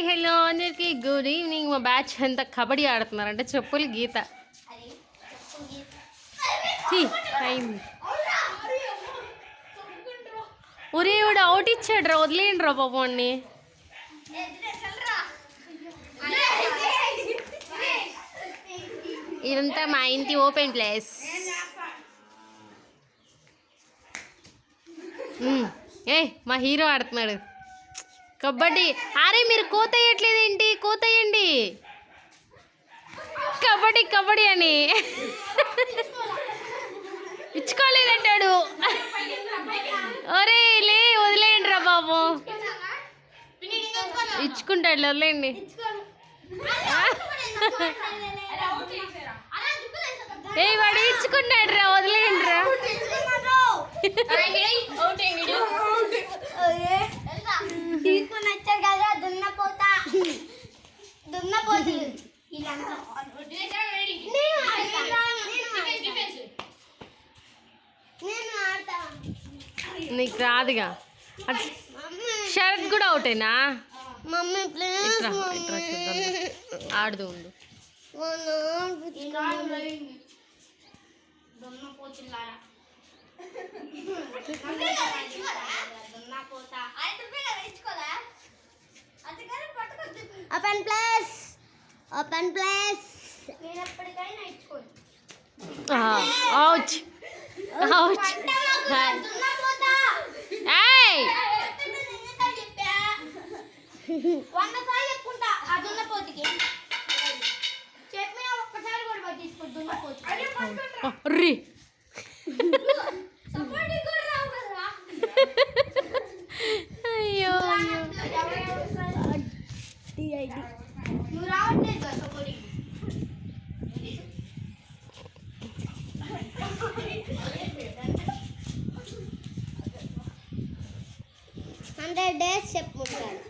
Hi hello అందరికి good evening మా batch అంతా కబడ్డీ ఆడుతున్నారు అంటే చెప్పులు గీత. ఛీ, అయింది. ఒరే వాడు అవుట్ ఇచ్చాడు రా. వదిలేయండి రా పాపండి ఇదంతా మా ఇంటి ఓపెన్ ప్లేస్ ఏ మా హీరో ఆడుతున్నాడు. కబడ్డీ. అరే మీరు కోత వేయట్లేదు ఏంటి కోత వేయండి. కబడ్డీ కబడ్డీ అని. ఇచ్చుకోలేదంటాడు. ఒరే లే వదిలేయండి రా బాబు. ఇచ్చుకుంటాడు వదిలేయండి. ఏ వాడు ఇచ్చుకున్నాడు రా వదిలేయండి రా. నేను ఆడతా. నీకు రాదుగా. శరత్ కూడా అవుటేనా మమ్మీ ప్లీజ్ ఆడుతూ ఉండు. Open place open place ouch ouch ఏయ్ వంద సార్లు చెప్పుకుంటా ఆ దున్నపోతుకి చెప్పిన ఒక్కసారి కూడా పట్టించుకో దున్నపోతు రీ. సపోర్టింగ్ కూడా రావు కదరా. అయ్యో అయ్యో. నువ్వు రావట్లేదు కదా సపోర్టింగ్ హండ్రెడ్ డేస్ చెప్పుకుంటాడు